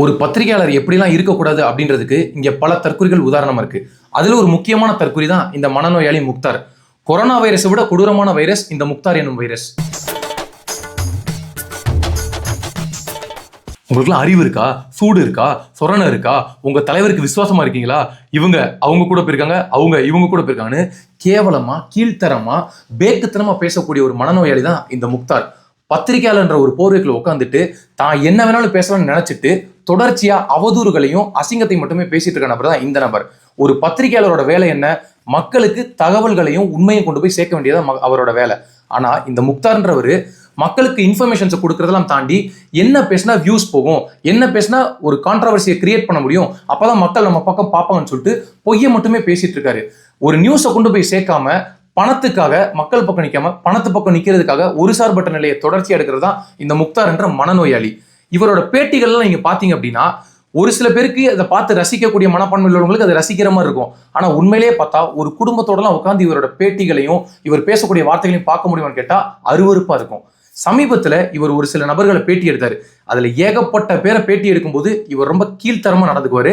ஒரு பத்திரிகையாளர் எப்படிலாம் இருக்கக்கூடாது அப்படின்றதுக்கு இங்கே பல தற்கொலைகள் உதாரணமாக இருக்குது அதில் ஒரு முக்கியமான தற்கொலை தான் இந்த மனநோயாளி முக்தார். கொரோனா வைரஸை விட கொடூரமான வைரஸ் இந்த முக்தார் என்னும் வைரஸ். உங்களுக்குலாம் அறிவு இருக்கா? சூடு இருக்கா? சொரணை இருக்கா? உங்க தலைவருக்கு விசுவாசமா இருக்கீங்களா? இவங்க அவங்க கூட போயிருக்காங்க அவங்க இவங்க கூட போயிருக்காங்கன்னு கேவலமா கீழ்த்தரமா பேக்குத்தனமா பேசக்கூடிய ஒரு மனநோயாளி தான் இந்த முக்தார். பத்திரிகையாளர்ன்ற ஒரு போர்வைக்குள்ள உட்காந்துட்டு தான் என்ன வேணாலும் பேசலாம்னு நினைச்சிட்டு தொடர்ச்சியாக அவதூறுகளையும் அசிங்கத்தை மட்டுமே பேசிட்டு இருக்க நபர் தான் இந்த நபர். ஒரு பத்திரிகையாளரோட வேலை என்ன? மக்களுக்கு தகவல்களையும் உண்மையும் கொண்டு போய் சேர்க்க வேண்டியதான் ம- அவரோட வேலை. ஆனால் இந்த முக்தார்ன்றவர் மக்களுக்கு இன்ஃபர்மேஷன்ஸை கொடுக்கறதெல்லாம் தாண்டி என்ன பேசினா வியூஸ் போகும் என்ன பேசினா ஒரு கான்ட்ரவர்சியை கிரியேட் பண்ண முடியும் அப்போ தான் மக்கள் நம்ம பக்கம் பார்ப்பாங்கன்னு சொல்லிட்டு பொய்யை மட்டுமே பேசிட்டு இருக்காரு. ஒரு நியூஸை கொண்டு போய் சேர்க்காம பணத்துக்காக மக்கள் பக்கம் நிற்காம பணத்து பக்கம் நிற்கிறதுக்காக ஒரு சார்பற்ற நிலையை தொடர்ச்சி எடுக்கிறது தான் இந்த முக்தார் என்ற மனநோயாளி. இவரோட பேட்டிகள்லாம் நீங்கள் பார்த்தீங்க அப்படின்னா ஒரு சில பேருக்கு அதை பார்த்து ரசிக்கக்கூடிய மனப்பான்மை உள்ளவங்களுக்கு அது ரசிக்கிற மாதிரி இருக்கும். ஆனால் உண்மையிலேயே பார்த்தா ஒரு குடும்பத்தோடலாம் உட்காந்து இவரோட பேட்டிகளையும் இவர் பேசக்கூடிய வார்த்தைகளையும் பார்க்க முடியுமான்னு கேட்டால் அருவறுப்பாக இருக்கும். சமீபத்தில் இவர் ஒரு சில நபர்களை பேட்டி எடுத்தார். அதில் ஏகப்பட்ட பேரை பேட்டி எடுக்கும்போது இவர் ரொம்ப கீழ்த்தரமாக நடந்துக்குவார்.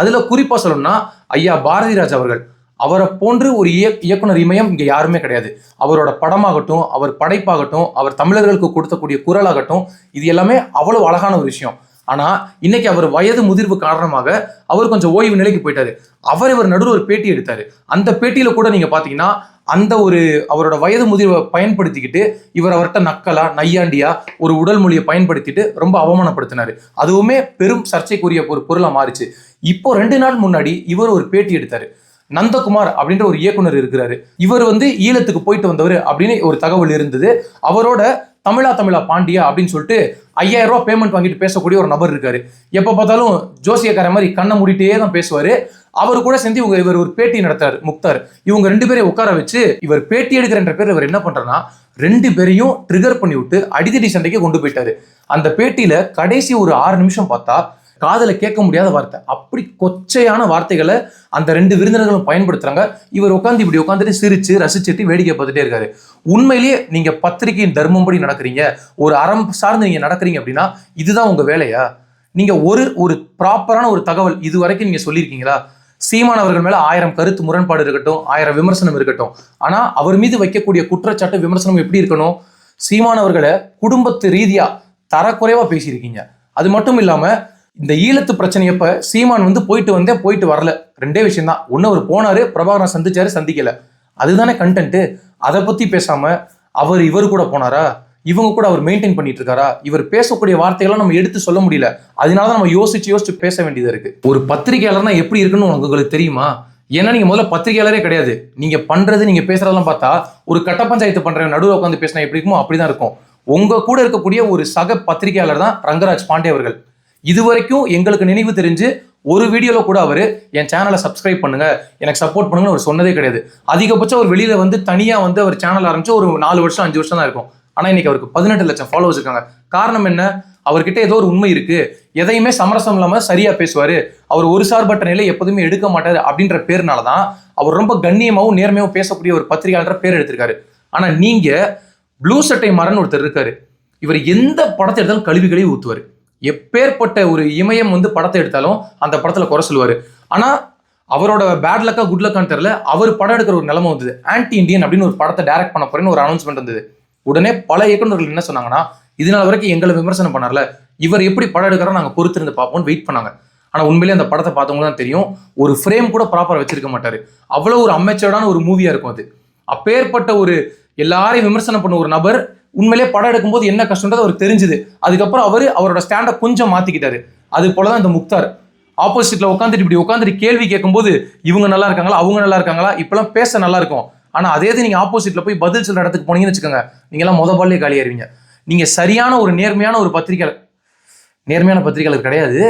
அதில் குறிப்பாக சொல்லணும்னா ஐயா பாரதிராஜ் அவர்கள். அவரை போன்று ஒரு இய- இயக்குனர் இமயம் இங்கே யாருமே கிடையாது. அவரோட படமாகட்டும் அவர் படைப்பாகட்டும் அவர் தமிழர்களுக்கு கொடுத்தக்கூடிய குரலாகட்டும் இது எல்லாமே அவ்வளோ அழகான ஒரு விஷயம். ஆனால் இன்னைக்கு அவர் வயது முதிர்வு காரணமாக அவர் கொஞ்சம் ஓய்வு நிலைக்கு போயிட்டாரு. அவர் இவர் நடுவில் ஒரு பேட்டி எடுத்தார். அந்த பேட்டியில் கூட நீங்கள் பார்த்தீங்கன்னா அந்த ஒரு அவரோட வயது முதிர்வை பயன்படுத்திக்கிட்டு இவர் அவர்கிட்ட நக்கலா நையாண்டியா ஒரு உடல் மொழியை பயன்படுத்திட்டு ரொம்ப அவமானப்படுத்தினார். அதுவுமே பெரும் சர்ச்சைக்குரிய ஒரு பொருளாக மாறிச்சு. இப்போ ரெண்டு நாள் முன்னாடி இவர் ஒரு பேட்டி எடுத்தார். நந்தகுமார் அப்படின்ற ஒரு இயக்குனர் இருக்கிறாரு. இவர் வந்து ஈழத்துக்கு போயிட்டு வந்தவர் அப்படின்னு ஒரு தகவல் இருந்தது. அவரோட தமிழா தமிழா பாண்டியா அப்படின்னு சொல்லிட்டு ஐயாயிரம் ரூபா பேமெண்ட் வாங்கிட்டு பேசக்கூடிய ஒரு நபர் இருக்காரு. எப்ப பார்த்தாலும் ஜோசியக்கார மாதிரி கண்ணை மூடிட்டே தான் பேசுவாரு. அவர் கூட சேர்ந்து இவங்க இவர் ஒரு பேட்டி நடத்துறாரு முக்தார். இவங்க ரெண்டு பேரையும் உட்கார வச்சு இவர் பேட்டி எடுக்கிறன்ற பேர் இவர் என்ன பண்றாருன்னா ரெண்டு பேரையும் ட்ரிகர் பண்ணி விட்டு அடிதடி சண்டைக்கு கொண்டு போயிட்டாரு. அந்த பேட்டியில கடைசி ஒரு ஆறு நிமிஷம் பார்த்தா காதில் கேட்க முடியாத வார்த்தை. அப்படி கொச்சையான வார்த்தைகளை அந்த ரெண்டு விருந்தினர்களும் பயன்படுத்துறாங்க. இவர் உட்காந்து இப்படி உட்காந்துட்டு சிரிச்சு ரசிச்சுட்டு வேடிக்கை பார்த்துட்டே இருக்காரு. உண்மையிலேயே நீங்க பத்திரிகையின் தர்மம்படி நடக்கிறீங்க. ஒரு அறம் சார்ந்து நீங்க நடக்கிறீங்க அப்படின்னா இதுதான் உங்க வேலையா? நீங்க ஒரு ஒரு ப்ராப்பரான ஒரு தகவல் இது வரைக்கும் நீங்க சொல்லியிருக்கீங்களா? சீமான் அவர்கள் மேல ஆயிரம் கருத்து முரண்பாடு இருக்கட்டும் ஆயிரம் விமர்சனம் இருக்கட்டும். ஆனா அவர் மீது வைக்கக்கூடிய குற்றச்சாட்டு விமர்சனம் எப்படி இருக்கணும்? சீமான் அவர்களை குடும்பத்து ரீதியா தரக்குறைவா பேசியிருக்கீங்க. அது மட்டும் இல்லாம இந்த ஈழத்து பிரச்சனையப்ப சீமான் வந்து போயிட்டு வந்தே போயிட்டு வரல. ரெண்டே விஷயம் தான் ஒன்று அவர் போனாரு பிரபாகரன் சந்திச்சாரு சந்திக்கல. அதுதானே கண்டென்ட்டு அதை பற்றி பேசாமல் அவர் இவர் கூட போனாரா? இவங்க கூட அவர் மெயின்டைன் பண்ணிட்டு இருக்காரா இவர் பேசக்கூடிய வார்த்தைகளை நம்ம எடுத்து சொல்ல முடியல. அதனால தான் நம்ம யோசிச்சு யோசிச்சு பேச வேண்டியது இருக்கு. ஒரு பத்திரிகையாளர்னா எப்படி இருக்குன்னு உனக்கு உங்களுக்கு தெரியுமா? ஏன்னா நீங்க முதல்ல பத்திரிகையாளரே கிடையாது. நீங்க பண்றது நீங்க பேசுறதெல்லாம் பார்த்தா ஒரு கட்ட பஞ்சாயத்து பண்ற நடுவில் உட்காந்து பேசினா எப்படி இருக்குமோ அப்படிதான் இருக்கும். உங்க கூட இருக்கக்கூடிய ஒரு சக பத்திரிகையாளர் தான் ரங்கராஜ் பாண்டே அவர்கள். இதுவரைக்கும் எங்களுக்கு நினைவு தெரிஞ்சு ஒரு வீடியோவில் கூட அவர் என் சேனலை சப்ஸ்கிரைப் பண்ணுங்க. எனக்கு சப்போர்ட் பண்ணுங்கன்னு அவர் சொன்னதே கிடையாது. அதிகபட்சம் அவர் வெளியில வந்து தனியாக வந்து அவர் சேனல் ஆரம்பிச்சு ஒரு நாலு வருஷம் அஞ்சு வருஷம் தான் இருக்கும். ஆனால் இன்னைக்கு அவருக்கு பதினெட்டு லட்சம் ஃபாலோவர்ஸ் இருக்காங்க. காரணம் என்ன? அவர்கிட்ட ஏதோ ஒரு உண்மை இருக்கு. எதையுமே சமரசம் இல்லாமல் சரியா பேசுவார். அவர் ஒரு சார்பற்ற நிலை எப்போதுமே எடுக்க மாட்டார் அப்படின்ற பேர்னால தான் அவர் ரொம்ப கண்ணியமாகவும் நேர்மையாகவும் பேசக்கூடிய ஒரு பத்திரிகையாளர் பேர் எடுத்திருக்காரு. ஆனால் நீங்க ப்ளூ சட்டை மரன் ஒருத்தர் இருக்காரு. இவர் எந்த படத்தை எடுத்தாலும் கழுவிகளையும் ஊத்துவாரு. எப்பேற்பட்ட ஒரு இமயம் வந்து படத்தை எடுத்தாலும் அந்த படத்தில் குறை சொல்லுவார். ஆனால் அவரோட பேட் லக்கா குட் லக்கான்னு தெரில அவர் படம் எடுக்கிற ஒரு நிலமை வந்தது. ஆன்டி இண்டியன் அப்படின்னு ஒரு படத்தை டைரக்ட் பண்ண போறேன்னு ஒரு அனௌன்ஸ்மெண்ட் வந்தது. உடனே பல இயக்குநர்கள் என்ன சொன்னாங்கன்னா இது நாள் வரைக்கும் எங்களை விமர்சனம் பண்ணார்ல. இவர் எப்படி படம் எடுக்கிறோம் நாங்கள் பொறுத்திருந்து பார்ப்போம்னு வெயிட் பண்ணாங்க. ஆனால் உண்மையிலேயே அந்த படத்தை பார்த்தவங்க தான் தெரியும். ஒரு ஃப்ரேம் கூட ப்ராப்பராக வச்சிருக்க மாட்டார். அவ்வளோ ஒரு அமைச்சர்டான ஒரு மூவியாக இருக்கும் அது. அப்பேற்பட்ட ஒரு எல்லாரையும் விமர்சனம் பண்ண ஒரு நபர் உண்மையிலேயே படம் எடுக்கும்போது என்ன கஷ்டன்றது அவருக்கு தெரிஞ்சுது. அதுக்கப்புறம் அவர் அவரோட ஸ்டாண்டை கொஞ்சம் மாற்றிக்கிட்டார் அது போலதான் இந்த முக்தார். ஆப்போசிட்டில் உட்காந்துட்டு இப்படி உட்காந்துட்டு கேள்வி கேட்கும்போது இவங்க நல்லா இருக்காங்களா அவங்க நல்லா இருக்காங்களா இப்பெல்லாம் பேச நல்லா இருக்கும். ஆனால் அதே இது நீங்கள் ஆப்போசிட்டில் போய் பதில் சொல்ற இடத்துக்கு போனீங்கன்னு வச்சுக்கோங்க. நீங்க எல்லாம் முத பாலே காலியாயிருவீங்க நீங்கள் சரியான ஒரு நேர்மையான ஒரு பத்திரிகையாளர் நேர்மையான பத்திரிகையாளர் கிடையாது.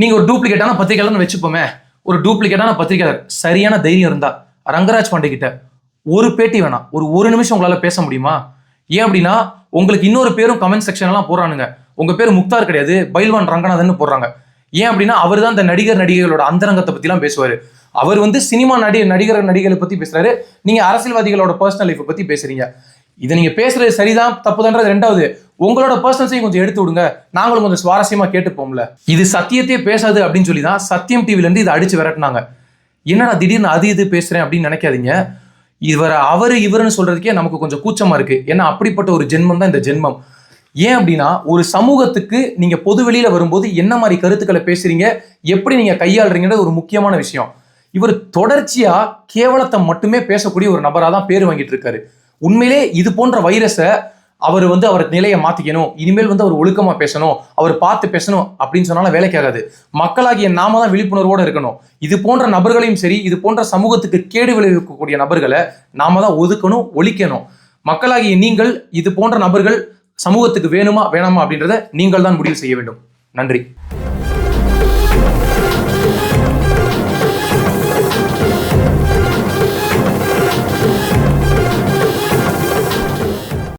நீங்கள் ஒரு டூப்ளிகேட்டான பத்திரிகையாளர்னு வச்சுப்போமே. ஒரு டூப்ளிகேட்டான பத்திரிகையாளர் சரியான தைரியம் இருந்தால் ரங்கராஜ் பாண்டே கிட்ட ஒரு பேட்டி வேணாம். ஒரு ஒரு நிமிஷம் உங்களால் பேச முடியுமா? ஏன் அப்படின்னா உங்களுக்கு இன்னொரு பேரும் கமெண்ட் செக்ஷன் எல்லாம் உங்கள் பேர் முக்தார் கிடையாது பைல்வான் ரங்கநாதன் போடுறாங்க. ஏன் அப்படின்னா அவர் தான் இந்த நடிகர் நடிகைகளோட அந்தரங்கத்தை பற்றிலாம் பேசுவார். அவர் வந்து சினிமா நடி நடிகர் நடிகர்களை பற்றி பேசுகிறாரு நீங்க அரசியல்வாதிகளோட பர்சனல் லைஃப்பை பற்றி பேசுகிறீங்க இதை நீங்கள் பேசுகிறது சரிதான் தப்புதான்றது ரெண்டாவது. உங்களோட பர்சனல்ஸையும் கொஞ்சம் எடுத்து விடுங்க. நாங்களும் கொஞ்சம் சுவாரஸ்யமா கேட்டுப்போம்ல. இது சத்தியத்தையே பேசாது அப்படின்னு சொல்லி தான் சத்தியம் டிவிலேருந்து இதை அடித்து விரட்டினாங்க. என்னடா திடீர்னு அது இது பேசுகிறேன் அப்படின்னு நினைக்காதீங்க. இவரை அவர் இவருன்னு சொல்றதுக்கே நமக்கு கொஞ்சம் கூச்சமா இருக்கு. ஏன்னா அப்படிப்பட்ட ஒரு ஜென்மம் தான் இந்த ஜென்மம். ஏன் அப்படின்னா ஒரு சமூகத்துக்கு நீங்க பொது வெளியில வரும்போது என்ன மாதிரி கருத்துக்களை பேசுறீங்க எப்படி நீங்க கையாளுறீங்கன்றது ஒரு முக்கியமான விஷயம். இவர் தொடர்ச்சியா கேவலத்தை மட்டுமே பேசக்கூடிய ஒரு நபரா தான் பேர் வாங்கிட்டு இருக்காரு. உண்மையிலே இது போன்ற வைரஸை அவர் வந்து அவர் நிலையை மாத்திக்கணும் இனிமேல் வந்து அவர் ஒழுக்கமா பேசணும் அவர் பார்த்து பேசணும் அப்படின்னு சொன்னாலும் வேலைக்காகாது மக்களாகிய நாம தான் விழிப்புணர்வோட இருக்கணும். இது போன்ற நபர்களையும் சரி இது போன்ற சமூகத்துக்கு கேடு விளைவிக்கக்கூடிய நபர்களை நாம தான் ஒதுக்கணும் ஒழிக்கணும். மக்களாகிய நீங்கள் இது போன்ற நபர்கள் சமூகத்துக்கு வேணுமா வேணாமா அப்படின்றத நீங்கள் தான் முடிவு செய்ய வேண்டும். நன்றி.